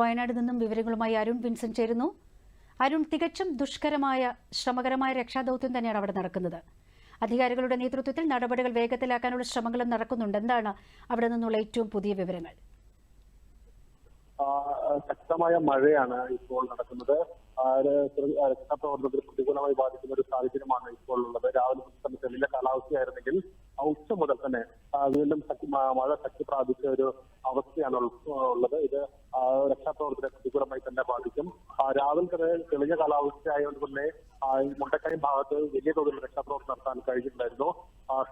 വയനാട് നിന്നും വിവരങ്ങളുമായി അരുൺ വിൻസെന്റ് ചേരുന്നു. അരുൺ തികച്ചും ദുഷ്കരമായ ശ്രമകരമായ രക്ഷാദൌത്യം തന്നെയാണ് അവിടെ നടക്കുന്നത്. അധികാരികളുടെ നേതൃത്വത്തിൽ നടപടികൾ വേഗത്തിലാക്കാനുള്ള ശ്രമങ്ങളും നടക്കുന്നുണ്ട് എന്താണ് അവിടെ നിന്നുള്ള ഏറ്റവും പുതിയ വിവരങ്ങൾ. ശക്തമായ മഴയാണ് ഇപ്പോൾ നടക്കുന്നത്. രക്ഷാപ്രവർത്തനത്തിൽ പ്രതികൂലമായി ബാധിക്കുന്ന ഒരു സാഹചര്യമാണ് ഇപ്പോൾ ഉള്ളത്. മഴ ശക്തി പ്രാപിച്ച ഒരു അവസ്ഥയാണ് ഉള്ളത്. ഇത് രക്ഷാപ്രവർത്തനം പ്രതികൂലമായി തന്നെ ബാധിക്കും. രാവിലെ തന്നെ തെളിഞ്ഞ കാലാവസ്ഥ ആയതുകൊണ്ട് തന്നെ മുണ്ടക്കയം ഭാഗത്ത് വലിയ തോതിൽ രക്ഷാപ്രവർത്തനം നടത്താൻ കഴിഞ്ഞിട്ടുണ്ടായിരുന്നു.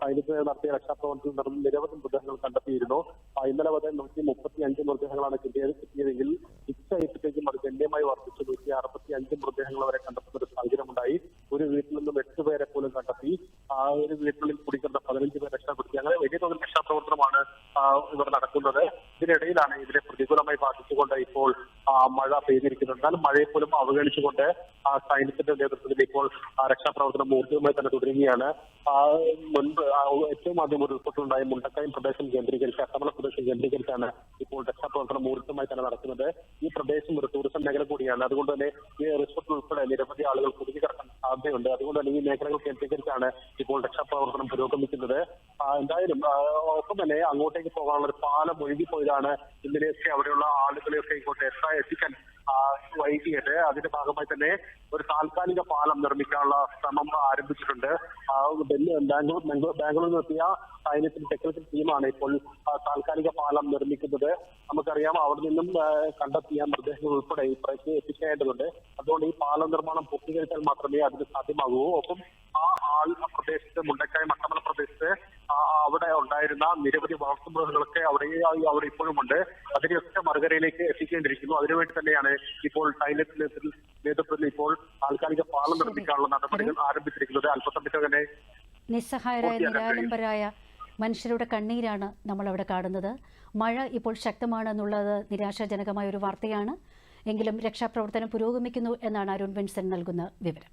സൈന്യത്തിന് നടത്തിയ രക്ഷാപ്രവർത്തനത്തിൽ നിന്നും നിരവധി മൃതദേഹങ്ങൾ കണ്ടെത്തിയിരുന്നു. ഇന്നലെ വരെ നൂറ്റി മുപ്പത്തി അഞ്ച് മൃതദേഹങ്ങളാണ് കിട്ടിയത് കിട്ടിയതെങ്കിൽ ഉച്ചയായപ്പോഴത്തേക്കും അത് ഗണ്യമായി വർദ്ധിച്ചു. നൂറ്റി അറുപത്തി അഞ്ച് മൃതദേഹങ്ങൾ വരെ കണ്ടെത്തുന്ന ഒരു സാഹചര്യമുണ്ടായി ഒരു വീട്ടിൽ നിന്നും എട്ട് പേരെ പോലും കണ്ടെത്തി ആ വീട്ടിൽ കുടിക്കുന്ന പതിനഞ്ച് പേരെ രക്ഷപ്പെടുത്തി അങ്ങനെ വലിയ തോതിൽ രക്ഷാപ്രവർത്തനമാണ് ഇവർ നടക്കുന്നത്. ഇതിനിടയിലാണ് ഇതിനെ പ്രതികൂലമായി ബാധിച്ചുകൊണ്ട് ഇപ്പോൾ മഴ പെയ്തിരിക്കുന്നത്. എന്നാലും മഴയെ പോലും അവഗണിച്ചുകൊണ്ട് സൈന്യത്തിന്റെ നേതൃത്വത്തിൽ ഇപ്പോൾ രക്ഷാപ്രവർത്തനം ഊർജമായി തന്നെ തുടരുകയാണ്. മുൻപ് ഏറ്റവും ആദ്യം ഒരു റിപ്പോർട്ടുണ്ടായ മുണ്ടക്കയം പ്രദേശം കേന്ദ്രീകരിച്ച് അട്ടമല പ്രദേശം കേന്ദ്രീകരിച്ചാണ് ഇപ്പോൾ രക്ഷാപ്രവർത്തനം ഊർജമായി തന്നെ നടക്കുന്നത്. ഈ പ്രദേശം ഒരു ടൂറിസം മേഖല കൂടിയാണ്. അതുകൊണ്ട് തന്നെ ഈ റിസോർട്ടിൽ ഉൾപ്പെടെ നിരവധി ആളുകൾ കുടുങ്ങിക്കിടക്കാൻ സാധ്യതയുണ്ട്. അതുകൊണ്ട് തന്നെ ഈ മേഖലകൾ കേന്ദ്രീകരിച്ചാണ് ഇപ്പോൾ രക്ഷാപ്രവർത്തനം പുരോഗമിക്കുന്നത്. എന്തായാലും ഒപ്പം തന്നെ അങ്ങോട്ടേക്ക് പോകാനുള്ള ഒരു പാലം ഒഴുകിപ്പോയതാണ് ഇന്നലെയൊക്കെ അവിടെയുള്ള ആളുകളെയൊക്കെ ഇങ്ങോട്ട് എത്താൻ എത്തിക്കാൻ വൈകിയത്. അതിന്റെ ഭാഗമായി തന്നെ ഒരു താൽക്കാലിക പാലം നിർമ്മിക്കാനുള്ള ശ്രമം ആരംഭിച്ചിട്ടുണ്ട്. ബാംഗ്ലൂർ ബാംഗ്ലൂരിൽ നിർത്തിയ സൈന്യത്തിന്റെ ടെക്നിക്കൽ ടീമാണ് ഇപ്പോൾ താൽക്കാലിക പാലം നിർമ്മിക്കുന്നത്. നമുക്കറിയാം അവിടെ നിന്നും കണ്ടെത്തിയ മൃതദേഹങ്ങൾ ഉൾപ്പെടെ ഈ ഇപ്പോഴേക്ക് എത്തിക്കേണ്ടതുണ്ട് അതുകൊണ്ട് ഈ പാലം നിർമ്മാണം പൂർത്തീകരിച്ചാൽ മാത്രമേ അതിന് സാധ്യമാകൂ. ഒപ്പം ആൾ പ്രദേശത്ത് മുണ്ടക്കായ മട്ടമല പ്രദേശത്ത് അവിടെ ഉണ്ടായിരുന്ന നിരവധി വളർത്തുമൃഗങ്ങളൊക്കെ അവിടെ അവിടെ ഇപ്പോഴും ഉണ്ട്. അതിനെയൊക്കെ മറുകരയിലേക്ക് എത്തിക്കേണ്ടിയിരിക്കുന്നു. അതിനുവേണ്ടി തന്നെയാണ് ഇപ്പോൾ ടൈലറ്റ് നേതൃത്വത്തിൽ ഇപ്പോൾ താൽക്കാലിക പാലം നിർമ്മിക്കാനുള്ള നടപടികൾ ആരംഭിച്ചിരിക്കുന്നത്. അല്പസമയത്ത് തന്നെ നിസ്സഹായരായ നിരാലംബരായ മനുഷ്യരുടെ കണ്ണീരാണ് നമ്മൾ അവിടെ കാണുന്നത്. മഴ ഇപ്പോൾ ശക്തമാണെന്നുള്ളത് നിരാശാജനകമായ ഒരു വാർത്തയാണ്. എങ്കിലും രക്ഷാപ്രവർത്തനം പുരോഗമിക്കുന്നു എന്നാണ് അരുൺ വിൻസൻ നൽകുന്ന വിവരം.